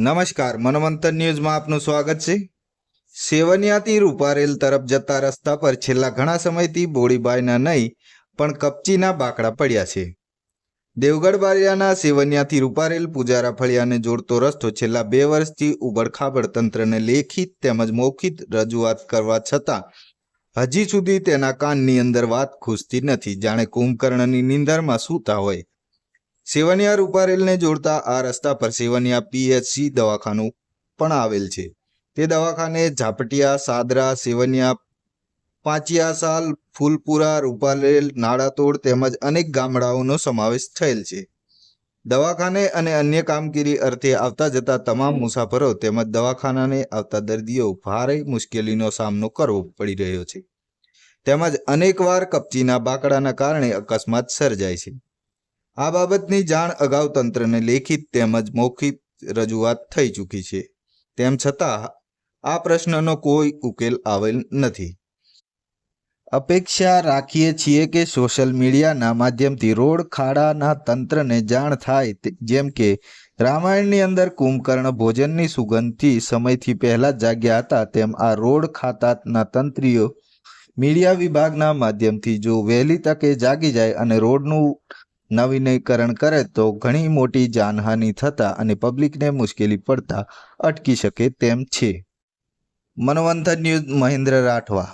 નમસ્કાર, મનોમંથન ન્યૂઝમાં આપનું સ્વાગત છે. સેવનિયાથી રૂપારેલ તરફ જતા રસ્તા પર છેલ્લા ઘણા સમયથી બોડીબાઈના નહીં, પણ કપચીના બાકડા પડ્યા છે. દેવગઢ બારિયાના સેવનિયાથી રૂપારેલ પૂજારા ફળિયાને જોડતો રસ્તો છેલ્લા બે વર્ષથી ઉબડખાબડ તંત્રને લેખિત તેમજ મૌખિત રજૂઆત કરવા છતાં, હજી સુધી તેના કાનની અંદર વાત ખૂસતી નથી. જાણે કુંભકર્ણની નિંદરમાં સૂતા હોય. સેવનિયા રૂપારેલને જોડતા આ રસ્તા પર સેવનિયા પીએચસી દવાખાનું પણ આવેલ છે. તે દવાખાને ઝાપટિયા, સાદરા સેવનિયા પાંચિયાસાલ ફૂલપુરા, રૂપારેલ, નાળાતોડ તેમજ અનેક ગામડાઓનો સમાવેશ થયેલ છે. દવાખાને અને અન્ય કામગીરી અર્થે આવતા જતા તમામ મુસાફરો તેમજ દવાખાનાને આવતા દર્દીઓ ભારે મુશ્કેલીનો સામનો કરવો પડી રહ્યો છે. તેમજ અનેકવાર કપચીના બાકડાના કારણે અકસ્માત સર્જાય છે. આ બાબતની જાણ અગાઉ તંત્રને લેખિત તેમજ મૌખિક રજૂઆત થઈ ચૂકી છે. તેમ છતાં, આ પ્રશ્નનો કોઈ ઉકેલ આવેલ નથી. અપેક્ષા રાખીએ છીએ કે સોશિયલ મીડિયાના માધ્યમથી રોડ ખાડાના તંત્રને જાણ થાય જેમ કે રામાયણની અંદર કુંભકર્ણ ભોજનની સુગંધથી સમયથી પહેલા જાગ્યા હતા, તેમ આ રોડ ખાતાના તંત્રીઓ મીડિયા વિભાગના માધ્યમથી જો વહેલી તકે જાગી જાય અને રોડનું નવીનીકરણ કરે તો ઘણી મોટી જાનહાનિ થતા અને પબ્લિકને મુશ્કેલી પડતા અટકી શકે તેમ છે. મનવંથન ન્યૂઝ મહેન્દ્ર રાઠવા